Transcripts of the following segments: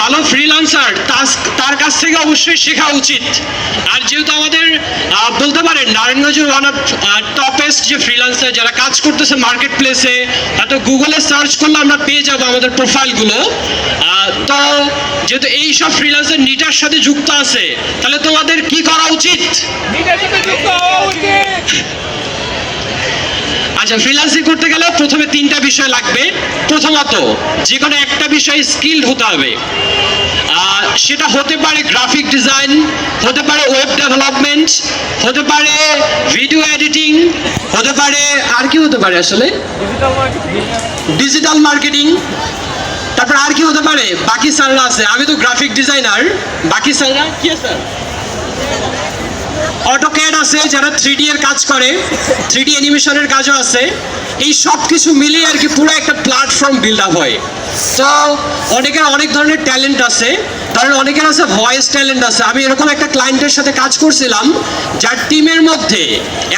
ভালো ফ্রিল্যান্সার তার কাছ থেকে অবশ্যই শেখা উচিত। আর যেহেতু আমাদের বলতে পারেন, নারায়ণগঞ্জের ওয়ান অফ টপেস্ট যে ফ্রিল্যান্সার যারা কাজ করতেছে মার্কেট প্লেসে হয়তো গুগলে সার্চ করলে আমরা পেয়ে যাব আমাদের প্রোফাইলগুলো তো যেহেতু এই সব ফ্রিল্যান্সার নিটার সাথে যুক্ত আছে, তাহলে তোমাদের কি করা উচিত। আচ্ছা ফ্রিল্যান্সিং করতে গেলে প্রথমে তিনটা বিষয় লাগবে। প্রথমত যে কোনো একটা বিষয়ে স্কিল্ড হতে হবে। সেটা হতে পারে গ্রাফিক ডিজাইন হতে পারে ওয়েব ডেভেলপমেন্ট হতে পারে ভিডিও এডিটিং হতে পারে আর কি হতে পারে আসলে? ডিজিটাল মার্কেটিং তারপর আর কি হতে পারে? বাকি স্যাররা আছে। আমি তো গ্রাফিক ডিজাইনার বাকি স্যাররা? কি আছে অটোক্যাড আছে, যারা থ্রি এর কাজ করে থ্রি ডি অ্যানিমেশনের কাজও আছে, এই সব কিছু মিলিয়ে আর কি পুরো একটা প্ল্যাটফর্ম বিল্ড আপ হয়। তো অনেকের অনেক ধরনের ট্যালেন্ট আছে, ধরেন অনেকের আছে ভয়েস ট্যালেন্ট আছে। আমি এরকম একটা ক্লায়েন্টের সাথে কাজ করছিলাম, যার টিমের মধ্যে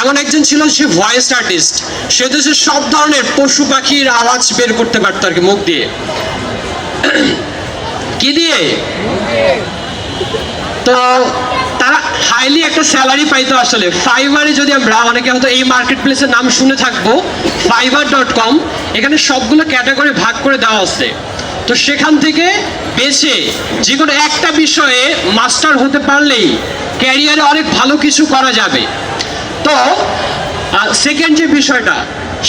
এমন একজন ছিল সে ভয়েস আর্টিস্ট সে সে সব ধরনের পশু পাখির আওয়াজ বের করতে পারতো আর কি মুখ দিয়ে। কি দিয়ে? তো হাইলি একটা স্যালারি পাইতো আসলে। ফাইবারে যদি আমরা অনেকে হয়তো এই মার্কেট প্লেসের নাম শুনে থাকব ফাইবার ডট কম এখানে সবগুলো ক্যাটাগরি ভাগ করে দেওয়া আছে। তো সেখান থেকে বেছে যে কোনো একটা বিষয়ে মাস্টার হতে পারলেই ক্যারিয়ারে অনেক ভালো কিছু করা যাবে। তো সেকেন্ড যে বিষয়টা,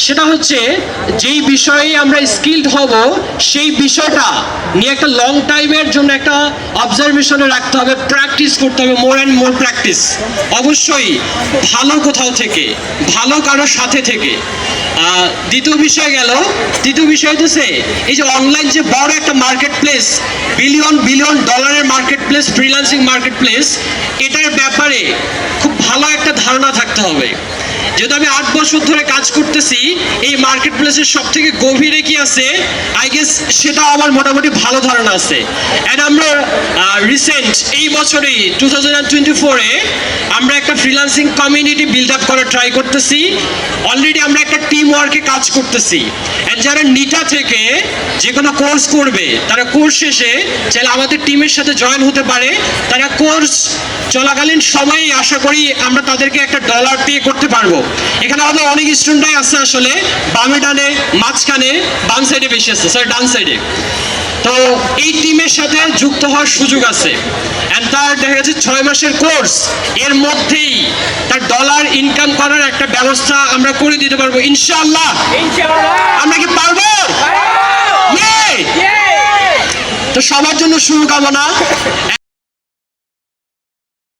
সেটা হচ্ছে যেই বিষয়ে আমরা স্কিল্ড হব, সেই বিষয়টা নিয়ে একটা লং টাইমের জন্য একটা অবজারভেশনে রাখতে হবে প্র্যাকটিস করতে হবে মোর অ্যান্ড মোর প্র্যাকটিস অবশ্যই ভালো কোথাও থেকে, ভালো কারোর সাথে থেকে। দ্বিতীয় বিষয় গেল, তৃতীয় বিষয় হচ্ছে এই যে অনলাইন যে বড় একটা মার্কেট প্লেস বিলিয়ন বিলিয়ন ডলারের market place freelancing market place এটার ব্যাপারে খুব ভালো একটা ধারণা থাকতে হবে। যেহেতু আমি আট বছর ধরে কাজ করতেছি, এই মার্কেট প্লেসের সব থেকে গভীরে কি আছে? আই গেস সেটা আমার মোটামুটি ভালো ধারণা আছে। অ্যান্ড আমরা রিসেন্ট এই বছরেই টু থাউজেন্ড টোয়েন্টি ফোরে আমরা একটা ফ্রিল্যান্সিং কমিউনিটি বিল্ড আপ করার ট্রাই করতেছি। অলরেডি আমরা একটা টিম ওয়ার্কে কাজ করতেছি। অ্যান্ড যারা নিটা থেকে যে কোনো কোর্স করবে, তারা কোর্স শেষে চাইলে আমাদের টিমের সাথে জয়েন হতে পারে। তারা কোর্স চলাকালীন সময়েই আশা করি আমরা তাদেরকে একটা ডলার পে করতে পারব। এখানে আমাদের অনেক স্টুডেন্টরাই আছে আসলে বামে ডানে মাঝখানে বাম সাইডে বেশি আছে সরি ডান সাইডে তো এই টিমের সাথে যুক্ত হওয়ার সুযোগ আছে। অ্যান্ড তার দেখা যাচ্ছে ছয় মাসের কোর্স এর মধ্যেই তার ডলার ইনকাম করার একটা ব্যবস্থা আমরা করে দিতে পারব ইনশাআল্লাহ। আমরা কি পারব? তো সবার জন্য শুভকামনা।